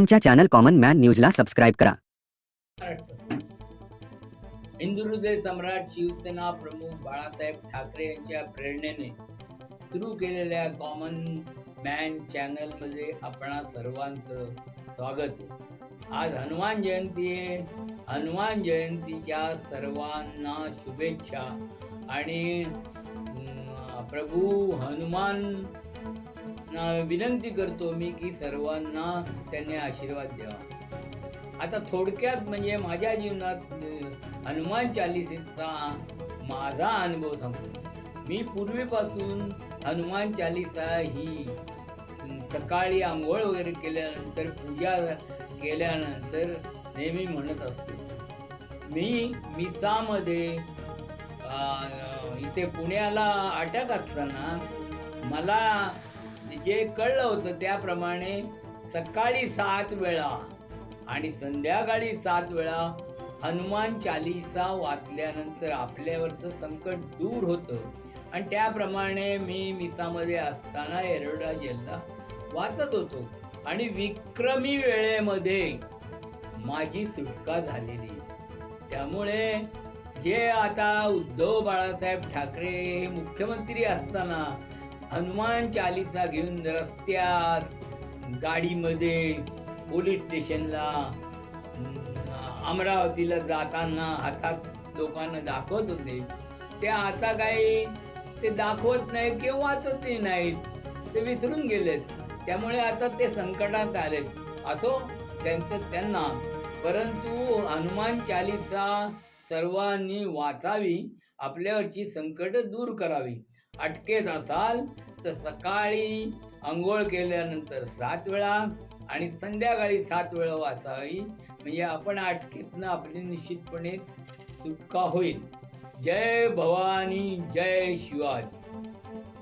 आमच्या channel common man न्यूजला subscribe करा. महाराष्ट्र हिंदू हृदय सम्राट शिवसेना प्रमुख बाळासाहेब ठाकरे यांच्या प्रेरणेने सुरू केलेल्या कॉमन मॅन चॅनलमध्ये आपणा सर्वांचं स्वागत आहे. आज हनुमान जयंती आहे. हनुमान जयंतीच्या सर्वांना शुभेच्छा आणि प्रभू हनुमान विनंती करतो मी की सर्वांना त्यांनी आशीर्वाद द्यावा. आता थोडक्यात म्हणजे माझ्या जीवनात हनुमान चालिसेचा माझा अनुभव सांगतो. मी पूर्वीपासून हनुमान चालिसा ही सकाळी आंघोळ वगैरे केल्यानंतर पूजा केल्यानंतर नेहमी म्हणत असतो. मी मिसामध्ये इथे पुण्याला अटक असताना मला जे कळलं होतं त्याप्रमाणे सकाळी सात वेळा आणि संध्याकाळी सात वेळा हनुमान चालिसा वाचल्यानंतर आपल्यावरचं संकट दूर होतं. आणि त्याप्रमाणे मी मिसामध्ये असताना एरोडा जेलला वाचत होतो. आणि विक्रमी वेळेमध्ये माझी सुटका झालेली. त्यामुळे जे आता उद्धव बाळासाहेब ठाकरे मुख्यमंत्री असताना हनुमान चालिसा घेऊन रस्त्यात गाडीमध्ये पोलीस स्टेशनला अमरावतीला जाताना हातात लोकांना दाखवत होते. ते आता काही ते दाखवत नाहीत किंवा वाचतही नाहीत. ते विसरून गेलेत. त्यामुळे आता ते संकटात आलेत. असो त्यांचं त्यांना. परंतु हनुमान चालिसा सर्वांनी वाचावी आपल्यावरची संकट दूर करावी. अटकेत असाल तर सकाळी आंघोळ केल्यानंतर सात वेळा आणि संध्याकाळी सात वेळा वाचावी. म्हणजे आपण अटकेतनं आपली निश्चितपणे सुटका होईल. जय भवानी जय शिवाजी.